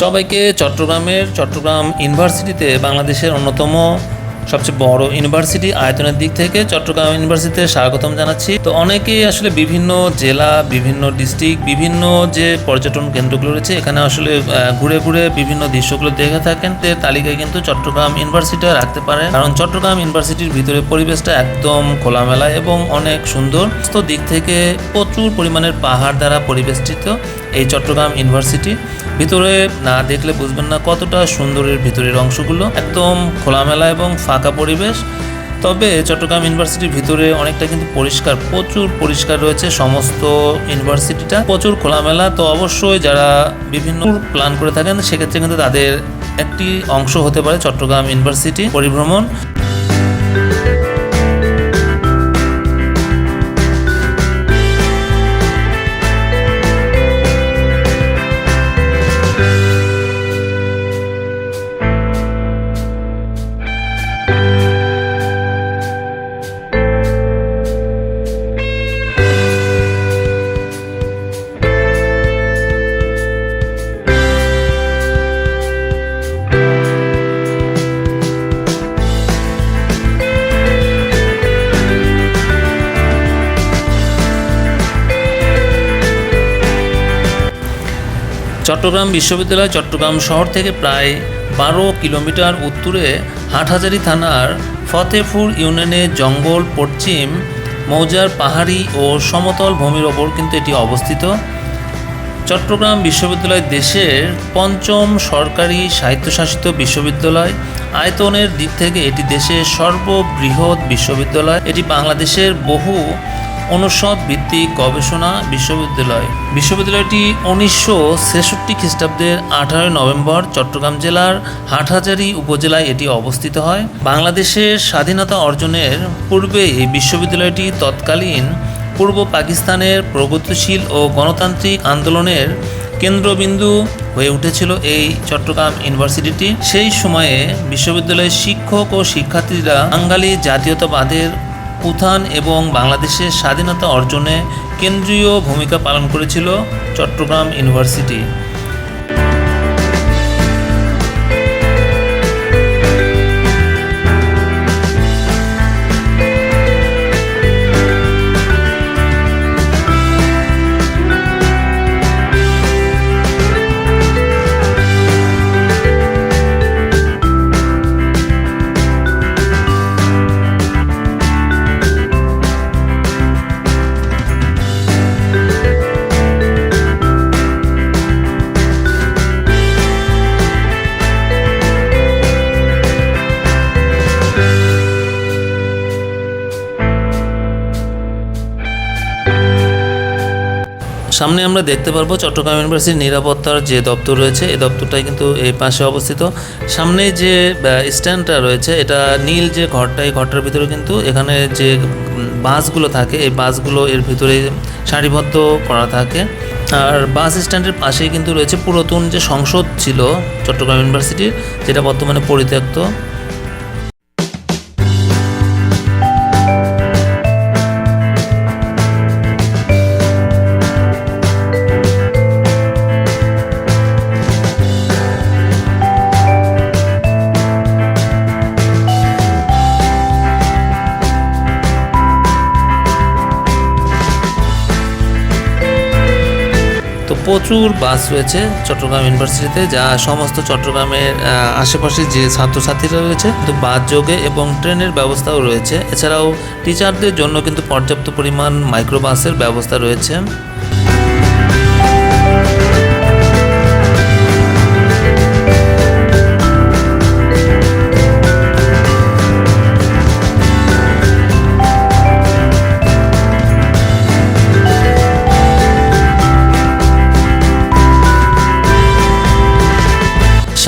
সবাইকে চট্টগ্রামের চট্টগ্রাম ইউনিভার্সিটিতে বাংলাদেশের অন্যতম সবচেয়ে বড় ইউনিভার্সিটি আয়তনের দিক থেকে চট্টগ্রাম ইউনিভার্সিটিতে স্বাগতম জানাচ্ছি। তো অনেকেই আসলে বিভিন্ন জেলা, বিভিন্ন ডিস্ট্রিক্ট, বিভিন্ন যে পর্যটন কেন্দ্রগুলো রয়েছে, এখানে আসলে ঘুরে ঘুরে বিভিন্ন দৃশ্যগুলো দেখে থাকেন। এর তালিকায় কিন্তু চট্টগ্রাম ইউনিভার্সিটি রাখতে পারেন। কারণ চট্টগ্রাম ইউনিভার্সিটির ভিতরে পরিবেশটা একদম খোলামেলা এবং অনেক সুন্দর। দিক থেকে প্রচুর পরিমাণের পাহাড় দ্বারা পরিবেষ্টিত এই চট্টগ্রাম ইউনিভার্সিটি। ভিতরে না দেখলে বুঝবেন না কতটা সুন্দরের ভিতরের অংশগুলো। একদম খোলামেলা এবং ফাঁকা পরিবেশ। তবে চট্টগ্রাম ইউনিভার্সিটির ভিতরে অনেকটা কিন্তু পরিষ্কার, প্রচুর পরিষ্কার রয়েছে সমস্ত ইউনিভার্সিটিটা। প্রচুর খোলামেলা। তো অবশ্যই যারা বিভিন্ন প্ল্যান করে থাকেন, সেক্ষেত্রে কিন্তু তাদের একটি অংশ হতে পারে চট্টগ্রাম ইউনিভার্সিটি পরিভ্রমণ। চট্টগ্রাম বিশ্ববিদ্যালয় চট্টগ্রাম শহর থেকে প্রায় বারো কিলোমিটার উত্তরে হাটহাজারী থানার ফতেপুর ইউনিয়নে জঙ্গল, পশ্চিম মৌজার পাহাড়ি ও সমতল ভূমির ওপর কিন্তু এটি অবস্থিত। চট্টগ্রাম বিশ্ববিদ্যালয় দেশের পঞ্চম সরকারি স্বায়ত্তশাসিত বিশ্ববিদ্যালয়। আয়তনের দিক থেকে এটি দেশের সর্ববৃহৎ বিশ্ববিদ্যালয়। এটি বাংলাদেশের বহু অনুষদ ভিত্তিক গবেষণা বিশ্ববিদ্যালয়। বিশ্ববিদ্যালয়টি উনিশশো ছেষট্টি খ্রিস্টাব্দের আঠারোই নভেম্বর চট্টগ্রাম জেলার হাটহাজারী উপজেলায় এটি অবস্থিত হয়। বাংলাদেশের স্বাধীনতা অর্জনের পূর্বে এই বিশ্ববিদ্যালয়টি তৎকালীন পূর্ব পাকিস্তানের প্রগতিশীল ও গণতান্ত্রিক আন্দোলনের কেন্দ্রবিন্দু হয়ে উঠেছিল এই চট্টগ্রাম ইউনিভার্সিটিটি। সেই সময়ে বিশ্ববিদ্যালয়ের শিক্ষক ও শিক্ষার্থীরা বাঙালি জাতীয়তাবাদের উত্থান এবং বাংলাদেশের স্বাধীনতা অর্জনে কেন্দ্রীয় ভূমিকা পালন করেছিল চট্টগ্রাম ইউনিভার্সিটি। সামনে আমরা দেখতে পারব চট্টগ্রাম ইউনিভার্সিটির নিরাপত্তার যে দপ্তর রয়েছে, এই দপ্তরটাই কিন্তু এই পাশে অবস্থিত। সামনে যে স্ট্যান্ডটা রয়েছে, এটা নীল যে ঘরটা, এই ঘরটার ভিতরে কিন্তু এখানে যে বাসগুলো থাকে, এই বাসগুলো এর ভিতরে সারিবদ্ধ করা থাকে। আর বাস স্ট্যান্ডের পাশেই কিন্তু রয়েছে পুরাতন যে সংসদ ছিল চট্টগ্রাম ইউনিভার্সিটির, যেটা বর্তমানে পরিত্যক্ত। প্রচুর বাস রয়েছে চট্টগ্রাম ইউনিভার্সিটিতে যা সমস্ত চট্টগ্রামের আশেপাশে যে ছাত্রছাত্রীরা রয়েছে, কিন্তু বাস যোগে এবং ট্রেনের ব্যবস্থাও রয়েছে। এছাড়াও টিচারদের জন্য কিন্তু পর্যাপ্ত পরিমাণ মাইক্রোবাসের ব্যবস্থা রয়েছে।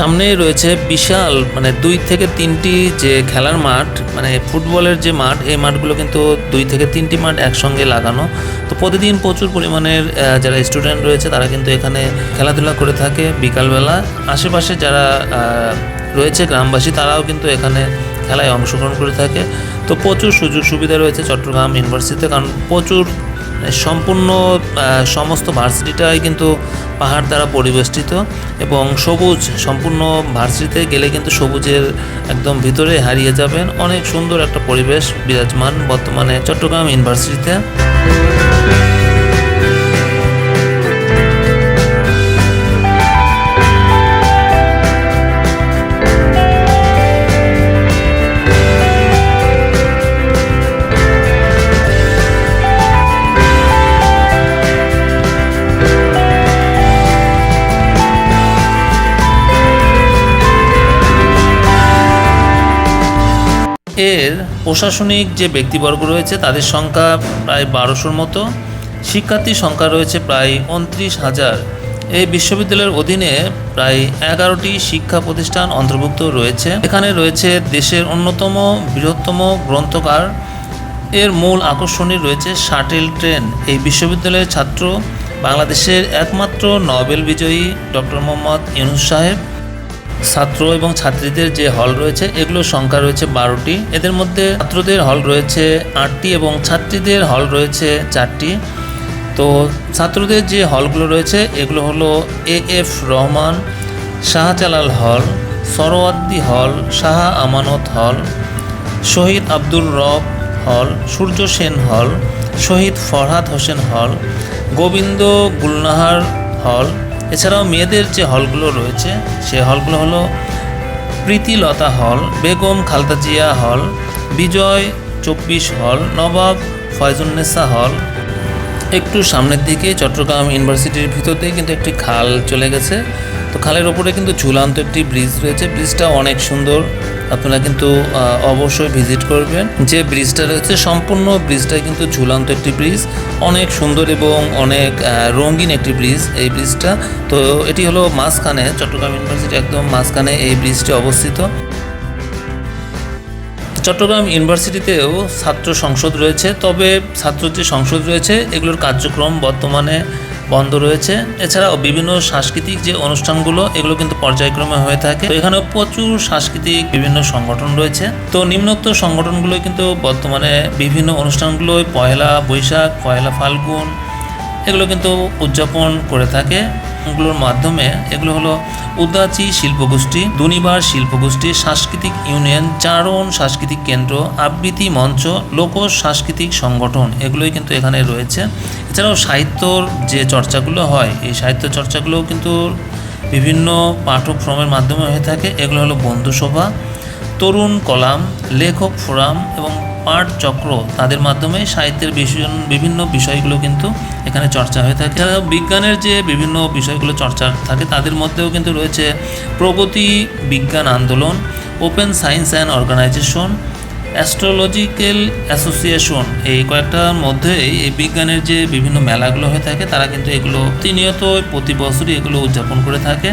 সামনে রয়েছে বিশাল মানে দুই থেকে তিনটি যে খেলার মাঠ মানে ফুটবলের যে মাঠ, এই মাঠগুলো কিন্তু দুই থেকে তিনটি মাঠ একসঙ্গে লাগানো। তো প্রতিদিন প্রচুর পরিমাণের যারা স্টুডেন্ট রয়েছে, তারা কিন্তু এখানে খেলাধুলা করে থাকে বিকালবেলা। আশেপাশে যারা রয়েছে গ্রামবাসী, তারাও কিন্তু এখানে খেলায় অংশগ্রহণ করে থাকে। তো প্রচুর সুযোগ সুবিধা রয়েছে চট্টগ্রাম ইউনিভার্সিটিতে, কারণ প্রচুর সম্পূর্ণ সমস্ত ভার্সিটিটাই কিন্তু পাহাড় দ্বারা পরিবেষ্টিত এবং সবুজ, সম্পূর্ণ ভার্সিটিতে গেলে কিন্তু সবুজের একদম ভিতরে হারিয়ে যাবেন। অনেক সুন্দর একটা পরিবেশ বিরাজমান বর্তমানে চট্টগ্রাম ইউনিভার্সিটিতে। এর প্রশাসনিক যে ব্যক্তিবর্গ রয়েছে, তাদের সংখ্যা প্রায় বারোশোর মতো। শিক্ষার্থীর সংখ্যা রয়েছে প্রায় উনত্রিশ হাজার। এই বিশ্ববিদ্যালয়ের অধীনে প্রায় এগারোটি শিক্ষা প্রতিষ্ঠান অন্তর্ভুক্ত রয়েছে। এখানে রয়েছে দেশের অন্যতম বৃহত্তম গ্রন্থকার। এর মূল আকর্ষণই রয়েছে শাটেল ট্রেন। এই বিশ্ববিদ্যালয়ের ছাত্র বাংলাদেশের একমাত্র নোবেল বিজয়ী ডক্টর মোহাম্মদ ইউনুস সাহেব। ছাত্র এবং ছাত্রীদের যে হল রয়েছে, এগুলোর সংখ্যা রয়েছে বারোটি। এদের মধ্যে ছাত্রদের হল রয়েছে আটটি এবং ছাত্রীদের হল রয়েছে চারটি। তো ছাত্রদের যে হলগুলো রয়েছে, এগুলো হলো এ এফ রহমান, শাহজালাল হল সরোয়াদ্দি হল, শাহ আমানত হল, শহীদ আব্দুর রব হল, সূর্য সেন হল, শহীদ ফরহাদ হোসেন হল, গোবিন্দ গুলনাহার হল এছাড়াও মেয়েদের যে হলগুলো রয়েছে, সে হলগুলো হলো প্রীতিলতা হল, বেগম খালদা জিয়া হল, বিজয় চব্বিশ হল, নবাব ফয়জুন্নেসা হল। একটু সামনের দিকে চট্টগ্রাম ইউনিভার্সিটির ভিতর দিয়ে কিন্তু একটি খাল চলে গেছে। তো খালের ওপরে কিন্তু ঝুলান্ত একটি ব্রিজ রয়েছে। ব্রিজটা অনেক সুন্দর। আপনারা কিন্তু অবশ্যই ভিজিট করবেন। যে ব্রিজটা রয়েছে, সম্পূর্ণ ব্রিজটা কিন্তু ঝুলান্ত একটি ব্রিজ। অনেক সুন্দর এবং অনেক রঙিন একটি ব্রিজ এই ব্রিজটা। তো এটি হলো মাঝখানে, চট্টগ্রাম ইউনিভার্সিটি একদম মাঝখানে এই ব্রিজটি অবস্থিত। চট্টগ্রাম ইউনিভার্সিটিতেও ছাত্র সংসদ রয়েছে। তবে ছাত্র যে সংসদ রয়েছে, এগুলোর কার্যক্রম বর্তমানে বন্ধ রয়েছে। এছাড়াও বিভিন্ন সাংস্কৃতিক যে অনুষ্ঠানগুলো, এগুলো কিন্তু পর্যায়ক্রমে হয়ে থাকে। তো এখানেও প্রচুর সাংস্কৃতিক বিভিন্ন সংগঠন রয়েছে। তো নিম্নোক্ত সংগঠনগুলো কিন্তু বর্তমানে বিভিন্ন অনুষ্ঠানগুলোই পয়লা বৈশাখ, পয়লা ফাল্গুন, এগুলো কিন্তু উদযাপন করে থাকে। এগুলোর মাধ্যমে এগুলো হলো উদাচি শিল্পগোষ্ঠী, দুনিবার শিল্পগোষ্ঠী, সাংস্কৃতিক ইউনিয়ন, চারণ সাংস্কৃতিক কেন্দ্র, আবৃত্তি মঞ্চ, লোক সাংস্কৃতিক সংগঠন এগুলোই কিন্তু এখানে রয়েছে। এছাড়াও সাহিত্যর যে চর্চাগুলো হয়, এই সাহিত্য চর্চাগুলোও কিন্তু বিভিন্ন পাঠক্রমের মাধ্যমে হয়ে থাকে। এগুলো হলো বন্ধুসভা, তরুণ কলাম, লেখক ফোরাম এবং পাঠ চক্র তাদের মাধ্যমে সাহিত্যের বিষয় বিভিন্ন বিষয়গুলো কিন্তু এখানে চর্চা হয়ে থাকে। এছাড়াও বিজ্ঞানের যে বিভিন্ন বিষয়গুলো চর্চা থাকে, তাদের মধ্যেও কিন্তু রয়েছে প্রগতি বিজ্ঞান আন্দোলন, open science and organisation, astrological association এই কয়েকটার মধ্যেই এই বিজ্ঞানের যে বিভিন্ন মেলাগুলো হয়ে থাকে, তারা কিন্তু এগুলো প্রতিনিয়ত প্রতি বছরই এগুলো উদযাপন করে থাকে।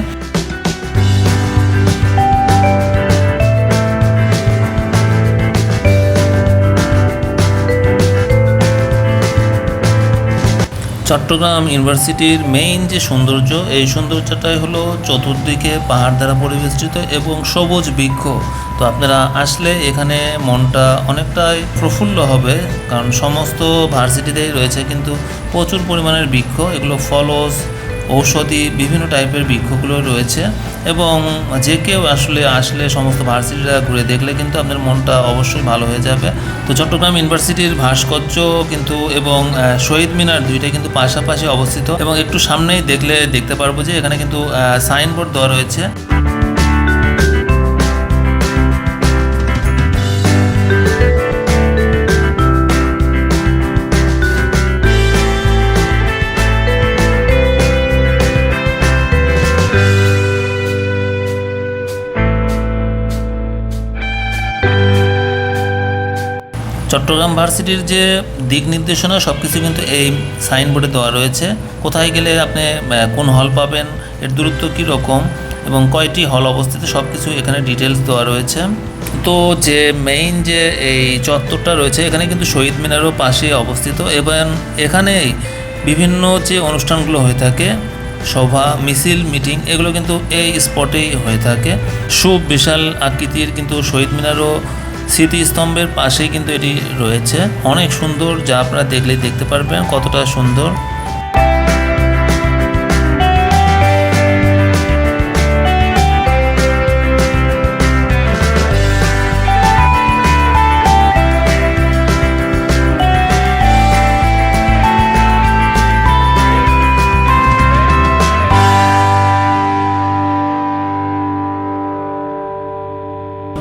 চট্টগ্রাম ইউনিভার্সিটির মেইন যে সৌন্দর্য, এই সৌন্দর্যটাই হলো চতুর্দিকে পাহাড় দ্বারা পরিবেষ্টিত এবং সবুজ বৃক্ষ। তো আপনারা আসলে এখানে মনটা অনেকটাই প্রফুল্ল হবে, কারণ সমস্ত ভার্সিটিতেই রয়েছে কিন্তু প্রচুর পরিমাণের বৃক্ষ। এগুলো ফলস ঔষধি বিভিন্ন টাইপের বৃক্ষগুলো রয়েছে এবং যে কেউ আসলে আসলে সমস্ত ভার্সিটিটা ঘুরে দেখলে কিন্তু আপনার মনটা অবশ্যই ভালো হয়ে যাবে। তো চট্টগ্রাম ইউনিভার্সিটির ভাস্কর্য কিন্তু এবং শহীদ মিনার দুইটাই কিন্তু পাশাপাশি অবস্থিত এবং একটু সামনেই দেখলে দেখতে পারব যে এখানে কিন্তু সাইনবোর্ড দেওয়া রয়েছে। চট্টগ্রাম ভার্সিটির যে দিক নির্দেশনা সব কিছু কিন্তু এই সাইনবোর্ডে দেওয়া রয়েছে। কোথায় গেলে আপনি কোন হল পাবেন, এর দূরত্ব কী রকম এবং কয়টি হল অবস্থিত সব কিছু এখানে ডিটেলস দেওয়া রয়েছে। তো যে মেইন যে এই চত্বরটা রয়েছে, এখানে কিন্তু শহীদ মিনারও পাশে অবস্থিত এবং এখানেই বিভিন্ন যে অনুষ্ঠানগুলো হয়ে থাকে, সভা, মিছিল, মিটিং, এগুলো কিন্তু এই স্পটেই হয়ে থাকে। সুবিশাল আকৃতির কিন্তু শহীদ মিনারও স্মৃতিস্তম্ভের পাশেই কিন্তু এটি রয়েছে। অনেক সুন্দর যা আপনারা দেখলেই দেখতে পারবেন কতটা সুন্দর।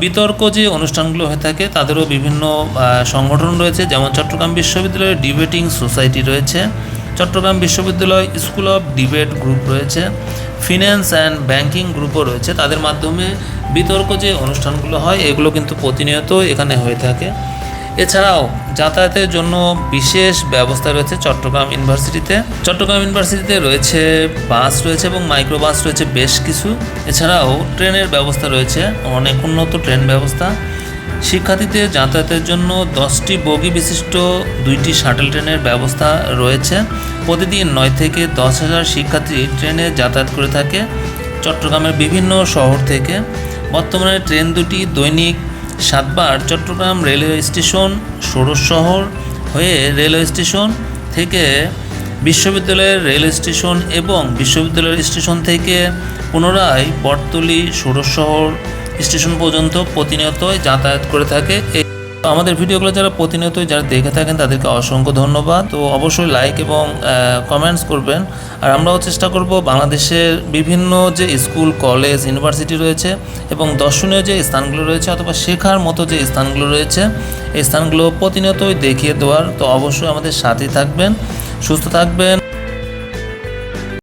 বিতর্ক যে অনুষ্ঠানগুলো হয়ে থাকে, তাদেরও বিভিন্ন সংগঠন রয়েছে। যেমন চট্টগ্রাম বিশ্ববিদ্যালয়ের ডিবেটিং সোসাইটি রয়েছে। চট্টগ্রাম বিশ্ববিদ্যালয় স্কুল অফ ডিবেট গ্রুপ রয়েছে। ফিন্যান্স অ্যান্ড ব্যাংকিং গ্রুপও রয়েছে। তাদের মাধ্যমে বিতর্ক যে অনুষ্ঠানগুলো হয়, এগুলো কিন্তু প্রতিনিয়ত এখানে হয়ে থাকে। এছাড়াও যাতায়াতের জন্য বিশেষ ব্যবস্থা রয়েছে চট্টগ্রাম ইউনিভার্সিটিতে। চট্টগ্রাম ইউনিভার্সিটিতে রয়েছে বাস রয়েছে এবং মাইক্রো বাস রয়েছে বেশ কিছু। এছাড়াও ট্রেনের ব্যবস্থা রয়েছে, অনেক উন্নত ট্রেন ব্যবস্থা। শিক্ষার্থীদের যাতায়াতের জন্য দশটি বগি বিশিষ্ট দুইটি শাটল ট্রেনের ব্যবস্থা রয়েছে। প্রতিদিন নয় থেকে দশ হাজার শিক্ষার্থী ট্রেনে যাতায়াত করে থাকে চট্টগ্রামের বিভিন্ন শহর থেকে। বর্তমানে ট্রেন দুটি দৈনিক সাতবার চট্টগ্রাম রেলওয়ে স্টেশন, ষোড়শ শহর হয়ে রেলওয়ে স্টেশন থেকে বিশ্ববিদ্যালয়ের রেল স্টেশন এবং বিশ্ববিদ্যালয়ের স্টেশন থেকে পুনরায় বটতলি, ষোড়শ শহর স্টেশন পর্যন্ত প্রতিনিয়তই যাতায়াত করে থাকে আমাদের ভিডিওগুলো যারা প্রতিনিয়ত যারা দেখে থাকেন, তাদেরকে অসংখ্য ধন্যবাদ। তো অবশ্যই লাইক এবং কমেন্টস করবেন। আর আমরাও চেষ্টা করব বাংলাদেশের বিভিন্ন যে স্কুল কলেজ ইউনিভার্সিটি রয়েছে এবং দর্শনীয় যে স্থানগুলো রয়েছে অথবা শেখার মতো যে স্থানগুলো রয়েছে, এই স্থানগুলো প্রতিনিয়তই দেখিয়ে দেওয়ার। তো অবশ্যই আমাদের সাথেই থাকবেন, সুস্থ থাকবেন।